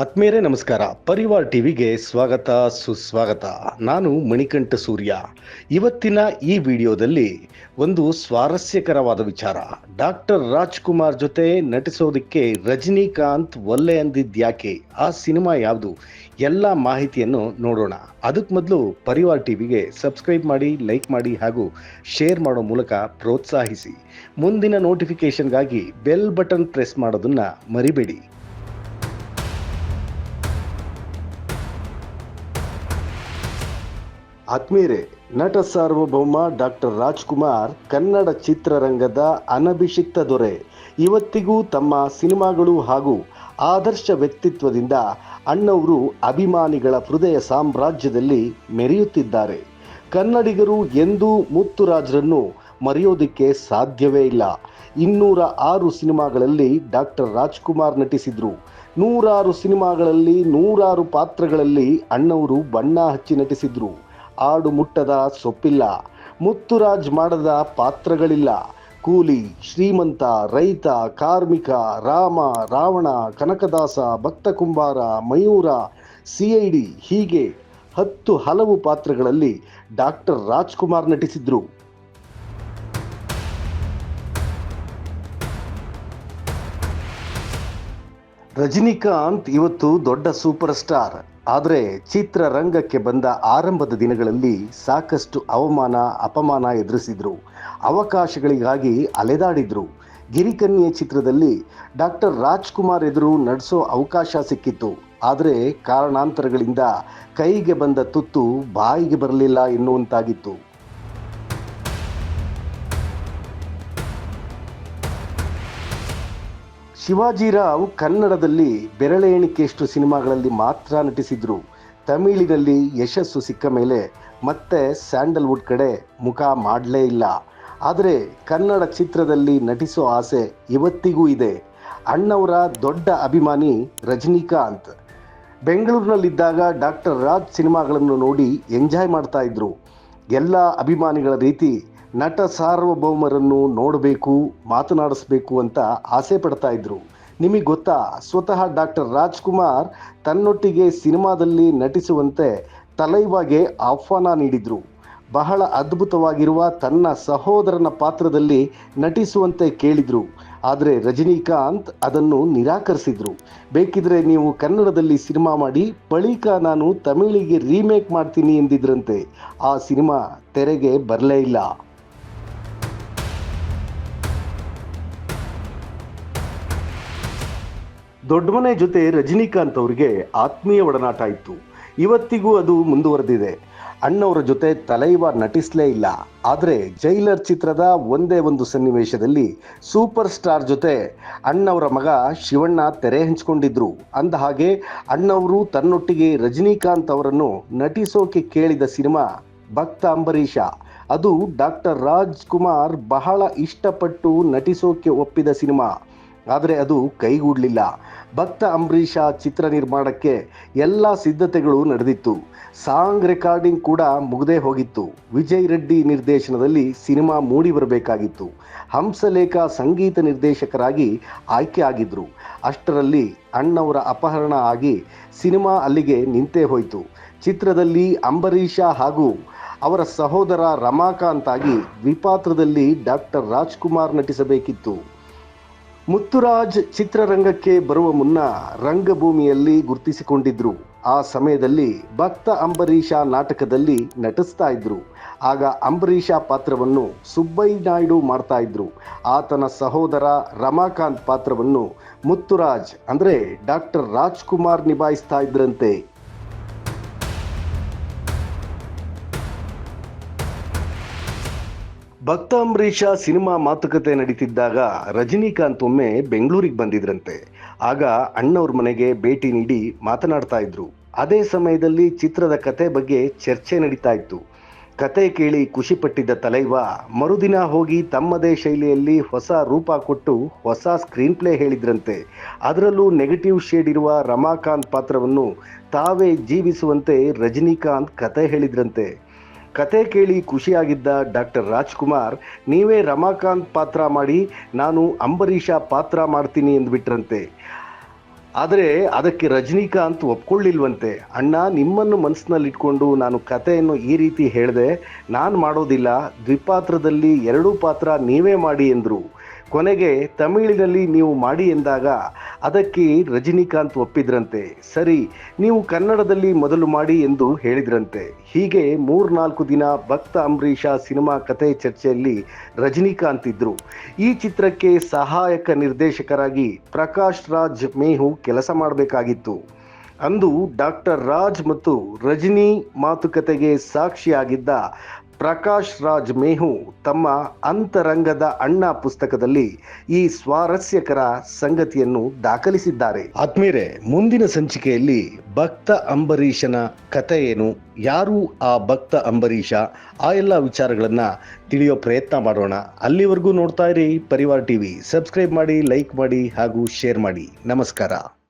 ಆತ್ಮೀಯರೇ, ನಮಸ್ಕಾರ. ಪರಿವಾರ್ ಟಿವಿಗೆ ಸ್ವಾಗತ, ಸುಸ್ವಾಗತ. ನಾನು ಮಣಿಕಂಠ ಸೂರ್ಯ. ಇವತ್ತಿನ ಈ ವಿಡಿಯೋದಲ್ಲಿ ಒಂದು ಸ್ವಾರಸ್ಯಕರವಾದ ವಿಚಾರ. ಡಾಕ್ಟರ್ ರಾಜ್ಕುಮಾರ್ ಜೊತೆ ನಟಿಸೋದಕ್ಕೆ ರಜನಿಕಾಂತ್ ಒಲ್ಲೆ ಅಂದಿದ್ಯಾಕೆ ಆ ಸಿನಿಮಾ ಯಾವುದು? ಎಲ್ಲ ಮಾಹಿತಿಯನ್ನು ನೋಡೋಣ. ಅದಕ್ಕೆ ಮೊದಲು ಪರಿವಾರ್ ಟಿವಿಗೆ ಸಬ್ಸ್ಕ್ರೈಬ್ ಮಾಡಿ, ಲೈಕ್ ಮಾಡಿ ಹಾಗೂ ಶೇರ್ ಮಾಡೋ ಮೂಲಕ ಪ್ರೋತ್ಸಾಹಿಸಿ. ಮುಂದಿನ ನೋಟಿಫಿಕೇಶನ್ಗಾಗಿ ಬೆಲ್ ಬಟನ್ ಪ್ರೆಸ್ ಮಾಡೋದನ್ನು ಮರಿಬೇಡಿ. ಆತ್ಮೀಯರೇ, ನಟ ಸಾರ್ವಭೌಮ ಡಾಕ್ಟರ್ ರಾಜ್ಕುಮಾರ್, ಕನ್ನಡ ಚಿತ್ರರಂಗದ ಅನಭಿಷಿಕ್ತ ದೊರೆ. ಇವತ್ತಿಗೂ ತಮ್ಮ ಸಿನಿಮಾಗಳು ಹಾಗೂ ಆದರ್ಶ ವ್ಯಕ್ತಿತ್ವದಿಂದ ಅಣ್ಣವರು ಅಭಿಮಾನಿಗಳ ಹೃದಯ ಸಾಮ್ರಾಜ್ಯದಲ್ಲಿ ಮೆರೆಯುತ್ತಿದ್ದಾರೆ. ಕನ್ನಡಿಗರು ಎಂದೂ ಮುತ್ತುರಾಜ್ರನ್ನು ಮರೆಯೋದಕ್ಕೆ ಸಾಧ್ಯವೇ ಇಲ್ಲ. ಇನ್ನೂರ ಆರು ಸಿನಿಮಾಗಳಲ್ಲಿ ಡಾಕ್ಟರ್ ರಾಜ್ಕುಮಾರ್ ನಟಿಸಿದ್ರು. ನೂರಾರು ಸಿನಿಮಾಗಳಲ್ಲಿ ನೂರಾರು ಪಾತ್ರಗಳಲ್ಲಿ ಅಣ್ಣವರು ಬಣ್ಣ ಹಚ್ಚಿ ನಟಿಸಿದ್ರು. ಆಡು ಮುಟ್ಟದ ಸೊಪ್ಪಿಲ್ಲ, ಮುತ್ತುರಾಜ್ ಮಾಡದ ಪಾತ್ರಗಳಿಲ್ಲ. ಕೂಲಿ, ಶ್ರೀಮಂತ, ರೈತ, ಕಾರ್ಮಿಕ, ರಾಮ, ರಾವಣ, ಕನಕದಾಸ, ಭಕ್ತ ಕುಂಬಾರ, ಮಯೂರ ಸಿಐಡಿ ಹೀಗೆ ಹತ್ತು ಹಲವು ಪಾತ್ರಗಳಲ್ಲಿ ಡಾಕ್ಟರ್ ರಾಜ್ಕುಮಾರ್ ನಟಿಸಿದ್ರು. ರಜನಿಕಾಂತ್ ಇವತ್ತು ದೊಡ್ಡ ಸೂಪರ್ ಸ್ಟಾರ್ ಆದರೆ ಚಿತ್ರರಂಗಕ್ಕೆ ಬಂದ ಆರಂಭದ ದಿನಗಳಲ್ಲಿ ಸಾಕಷ್ಟು ಅವಮಾನ, ಅಪಮಾನ ಎದುರಿಸಿದ್ರು. ಅವಕಾಶಗಳಿಗಾಗಿ ಅಲೆದಾಡಿದ್ರು. ಗಿರಿಕನ್ಯೆ ಚಿತ್ರದಲ್ಲಿ ಡಾಕ್ಟರ್ ರಾಜ್ಕುಮಾರ್ ಎದುರು ನಡೆಸೋ ಅವಕಾಶ ಸಿಕ್ಕಿತ್ತು. ಆದರೆ ಕಾರಣಾಂತರಗಳಿಂದ ಕೈಗೆ ಬಂದ ತುತ್ತು ಬಾಯಿಗೆ ಬರಲಿಲ್ಲ ಎನ್ನುವಂತಾಗಿತ್ತು. ಶಿವಾಜಿರಾವ್ ಕನ್ನಡದಲ್ಲಿ ಬೆರಳೆ ಎಣಿಕೆಯಷ್ಟು ಸಿನಿಮಾಗಳಲ್ಲಿ ಮಾತ್ರ ನಟಿಸಿದ್ರು. ತಮಿಳಿನಲ್ಲಿ ಯಶಸ್ಸು ಸಿಕ್ಕ ಮೇಲೆ ಮತ್ತೆ ಸ್ಯಾಂಡಲ್ವುಡ್ ಕಡೆ ಮುಖ ಮಾಡಲೇ ಇಲ್ಲ. ಆದರೆ ಕನ್ನಡ ಚಿತ್ರದಲ್ಲಿ ನಟಿಸೋ ಆಸೆ ಇವತ್ತಿಗೂ ಇದೆ. ಅಣ್ಣವರ ದೊಡ್ಡ ಅಭಿಮಾನಿ ರಜನಿಕಾಂತ್. ಬೆಂಗಳೂರಿನಲ್ಲಿದ್ದಾಗ ಡಾಕ್ಟರ್ ರಾಜ್ ಸಿನಿಮಾಗಳನ್ನು ನೋಡಿ ಎಂಜಾಯ್ ಮಾಡ್ತಾ ಇದ್ರು. ಎಲ್ಲ ಅಭಿಮಾನಿಗಳ ರೀತಿ ನಟ ಸಾರ್ವಭೌಮರನ್ನು ನೋಡಬೇಕು, ಮಾತನಾಡಿಸ್ಬೇಕು ಅಂತ ಆಸೆ ಪಡ್ತಾ ಇದ್ರು. ನಿಮಗೆ ಗೊತ್ತಾ, ಸ್ವತಃ ಡಾಕ್ಟರ್ ರಾಜ್ಕುಮಾರ್ ತನ್ನೊಟ್ಟಿಗೆ ಸಿನಿಮಾದಲ್ಲಿ ನಟಿಸುವಂತೆ ತಲೈವಾಗೆ ಆಹ್ವಾನ ನೀಡಿದರು. ಬಹಳ ಅದ್ಭುತವಾಗಿರುವ ತನ್ನ ಸಹೋದರನ ಪಾತ್ರದಲ್ಲಿ ನಟಿಸುವಂತೆ ಕೇಳಿದರು. ಆದರೆ ರಜನಿಕಾಂತ್ ಅದನ್ನು ನಿರಾಕರಿಸಿದ್ರು. ಬೇಕಿದ್ರೆ ನೀವು ಕನ್ನಡದಲ್ಲಿ ಸಿನಿಮಾ ಮಾಡಿ, ಬಳಿಕ ನಾನು ತಮಿಳಿಗೆ ರೀಮೇಕ್ ಮಾಡ್ತೀನಿ ಎಂದಿದ್ರಂತೆ. ಆ ಸಿನಿಮಾ ತೆರೆಗೆ ಬರಲೇ ಇಲ್ಲ. ದೊಡ್ಡಮನೆ ಜೊತೆ ರಜನಿಕಾಂತ್ ಅವರಿಗೆ ಆತ್ಮೀಯ ಒಡನಾಟ ಇತ್ತು. ಇವತ್ತಿಗೂ ಅದು ಮುಂದುವರೆದಿದೆ. ಅಣ್ಣವರ ಜೊತೆ ತಲೈವ ನಟಿಸಲೇ ಇಲ್ಲ. ಆದರೆ ಜೈಲರ್ ಚಿತ್ರದ ಒಂದೇ ಒಂದು ಸನ್ನಿವೇಶದಲ್ಲಿ ಸೂಪರ್ ಸ್ಟಾರ್ ಜೊತೆ ಅಣ್ಣವರ ಮಗ ಶಿವಣ್ಣ ತೆರೆ ಹಂಚಿಕೊಂಡಿದ್ರು. ಅಂದ ಹಾಗೆ ಅಣ್ಣವರು ತನ್ನೊಟ್ಟಿಗೆ ರಜನಿಕಾಂತ್ ಅವರನ್ನು ನಟಿಸೋಕೆ ಕೇಳಿದ ಸಿನಿಮಾ ಭಕ್ತ ಅಂಬರೀಷ. ಅದು ಡಾಕ್ಟರ್ ರಾಜ್ಕುಮಾರ್ ಬಹಳ ಇಷ್ಟಪಟ್ಟು ನಟಿಸೋಕೆ ಒಪ್ಪಿದ ಸಿನಿಮಾ. ಆದರೆ ಅದು ಕೈಗೂಡಲಿಲ್ಲ. ಭಕ್ತ ಅಂಬರೀಷ ಚಿತ್ರ ನಿರ್ಮಾಣಕ್ಕೆ ಎಲ್ಲ ಸಿದ್ಧತೆಗಳು ನಡೆದಿತ್ತು. ಸಾಂಗ್ ರೆಕಾರ್ಡಿಂಗ್ ಕೂಡ ಮುಗದೇ ಹೋಗಿತ್ತು. ವಿಜಯ್ ರೆಡ್ಡಿ ನಿರ್ದೇಶನದಲ್ಲಿ ಸಿನಿಮಾ ಮೂಡಿ ಬರಬೇಕಾಗಿತ್ತು ಹಂಸಲೇಖ ಸಂಗೀತ ನಿರ್ದೇಶಕರಾಗಿ ಆಯ್ಕೆ ಆಗಿದ್ದರು ಅಷ್ಟರಲ್ಲಿ ಅಣ್ಣವರ ಅಪಹರಣ ಆಗಿ ಸಿನಿಮಾ ಅಲ್ಲಿಗೆ ನಿಂತೇ ಹೋಯಿತು. ಚಿತ್ರದಲ್ಲಿ ಅಂಬರೀಷ ಹಾಗೂ ಅವರ ಸಹೋದರ ರಮಾಕಾಂತ್ ಆಗಿ ದ್ವಿಪಾತ್ರದಲ್ಲಿ ಡಾಕ್ಟರ್ ರಾಜ್ಕುಮಾರ್ ನಟಿಸಬೇಕಿತ್ತು. ಮುತ್ತುರಾಜ್ ಚಿತ್ರರಂಗಕ್ಕೆ ಬರುವ ಮುನ್ನ ರಂಗಭೂಮಿಯಲ್ಲಿ ಗುರುತಿಸಿಕೊಂಡಿದ್ರು. ಆ ಸಮಯದಲ್ಲಿ ಭಕ್ತ ಅಂಬರೀಷ ನಾಟಕದಲ್ಲಿ ನಟಿಸ್ತಾ ಇದ್ರು. ಆಗ ಅಂಬರೀಷ ಪಾತ್ರವನ್ನು ಸುಬ್ಬಯ್ಯ ನಾಯ್ಡು ಮಾಡ್ತಾ ಇದ್ರು. ಆತನ ಸಹೋದರ ರಮಾಕಾಂತ್ ಪಾತ್ರವನ್ನು ಮುತ್ತುರಾಜ್, ಅಂದರೆ ಡಾಕ್ಟರ್ ರಾಜ್ಕುಮಾರ್ ನಿಭಾಯಿಸ್ತಾ ಇದ್ರಂತೆ. ಭಕ್ತ ಅಂಬರೀಷ ಸಿನಿಮಾ ಮಾತುಕತೆ ನಡೀತಿದ್ದಾಗ ರಜನಿಕಾಂತ್ ಒಮ್ಮೆ ಬೆಂಗಳೂರಿಗೆ ಬಂದಿದ್ರಂತೆ. ಆಗ ಅಣ್ಣವ್ರ ಮನೆಗೆ ಭೇಟಿ ನೀಡಿ ಮಾತನಾಡ್ತಾ ಇದ್ರು. ಅದೇ ಸಮಯದಲ್ಲಿ ಚಿತ್ರದ ಕತೆ ಬಗ್ಗೆ ಚರ್ಚೆ ನಡೀತಾ ಇತ್ತು. ಕತೆ ಕೇಳಿ ಖುಷಿಪಟ್ಟಿದ್ದ ತಲೈವ ಮರುದಿನ ಹೋಗಿ ತಮ್ಮದೇ ಶೈಲಿಯಲ್ಲಿ ಹೊಸ ರೂಪ ಕೊಟ್ಟು ಹೊಸ ಸ್ಕ್ರೀನ್ ಪ್ಲೇ ಹೇಳಿದ್ರಂತೆ. ಅದರಲ್ಲೂ ನೆಗೆಟಿವ್ ಶೇಡ್ ಇರುವ ರಮಾಕಾಂತ್ ಪಾತ್ರವನ್ನು ತಾವೇ ಜೀವಿಸುವಂತೆ ರಜನಿಕಾಂತ್ ಕತೆ ಹೇಳಿದ್ರಂತೆ. ಕತೆ ಕೇಳಿ ಖುಷಿಯಾಗಿದ್ದ ಡಾಕ್ಟರ್ ರಾಜ್ಕುಮಾರ್, ನೀವೇ ರಮಾಕಾಂತ್ ಪಾತ್ರ ಮಾಡಿ, ನಾನು ಅಂಬರೀಷ ಪಾತ್ರ ಮಾಡ್ತೀನಿ ಎಂದುಬಿಟ್ರಂತೆ. ಆದರೆ ಅದಕ್ಕೆ ರಜನಿಕಾಂತ್ ಒಪ್ಕೊಳ್ಳಿಲ್ವಂತೆ. ಅಣ್ಣ, ನಿಮ್ಮನ್ನು ಮನಸ್ಸಿನಲ್ಲಿಟ್ಕೊಂಡು ನಾನು ಕಥೆಯನ್ನು ಈ ರೀತಿ ಹೇಳಿದೆ, ನಾನು ಮಾಡೋದಿಲ್ಲ, ದ್ವಿಪಾತ್ರದಲ್ಲಿ ಎರಡೂ ಪಾತ್ರ ನೀವೇ ಮಾಡಿ ಎಂದರು. ಕೊನೆಗೆ ತಮಿಳಿನಲ್ಲಿ ನೀವು ಮಾಡಿ ಎಂದಾಗ ಅದಕ್ಕೆ ರಜನಿಕಾಂತ್ ಒಪ್ಪಿದ್ರಂತೆ. ಸರಿ, ನೀವು ಕನ್ನಡದಲ್ಲಿ ಮೊದಲು ಮಾಡಿ ಎಂದು ಹೇಳಿದ್ರಂತೆ. ಹೀಗೆ ಮೂರ್ನಾಲ್ಕು ದಿನ ಭಕ್ತ ಅಂಬರೀಷ ಸಿನಿಮಾ ಕಥೆ ಚರ್ಚೆಯಲ್ಲಿ ರಜನಿಕಾಂತ್ ಇದ್ರು. ಈ ಚಿತ್ರಕ್ಕೆ ಸಹಾಯಕ ನಿರ್ದೇಶಕರಾಗಿ ಪ್ರಕಾಶ್ ರಾಜ್ ಮೇಹು ಕೆಲಸ ಮಾಡಬೇಕಾಗಿತ್ತು. ಅಂದು ಡಾಕ್ಟರ್ ರಾಜ್ ಮತ್ತು ರಜನಿ ಮಾತುಕತೆಗೆ ಸಾಕ್ಷಿಯಾಗಿದ್ದ ಪ್ರಕಾಶ್ ರಾಜ್ ಮೇಹು ತಮ್ಮ ಅಂತರಂಗದ ಅಣ್ಣ ಪುಸ್ತಕದಲ್ಲಿ ಈ ಸ್ವಾರಸ್ಯಕರ ಸಂಗತಿಯನ್ನು ದಾಖಲಿಸಿದ್ದಾರೆ. ಆತ್ಮೀರೆ, ಮುಂದಿನ ಸಂಚಿಕೆಯಲ್ಲಿ ಭಕ್ತ ಅಂಬರೀಷನ ಕಥೆ ಏನು ಯಾರು ಆ ಭಕ್ತ ಅಂಬರೀಷ, ಆ ಎಲ್ಲ ವಿಚಾರಗಳನ್ನ ತಿಳಿಯೋ ಪ್ರಯತ್ನ ಮಾಡೋಣ. ಅಲ್ಲಿವರೆಗೂ ನೋಡ್ತಾ ಇರಿ, ಪರಿವಾರ ಟಿವಿ. ಸಬ್ಸ್ಕ್ರೈಬ್ ಮಾಡಿ, ಲೈಕ್ ಮಾಡಿ ಹಾಗೂ ಶೇರ್ ಮಾಡಿ. ನಮಸ್ಕಾರ.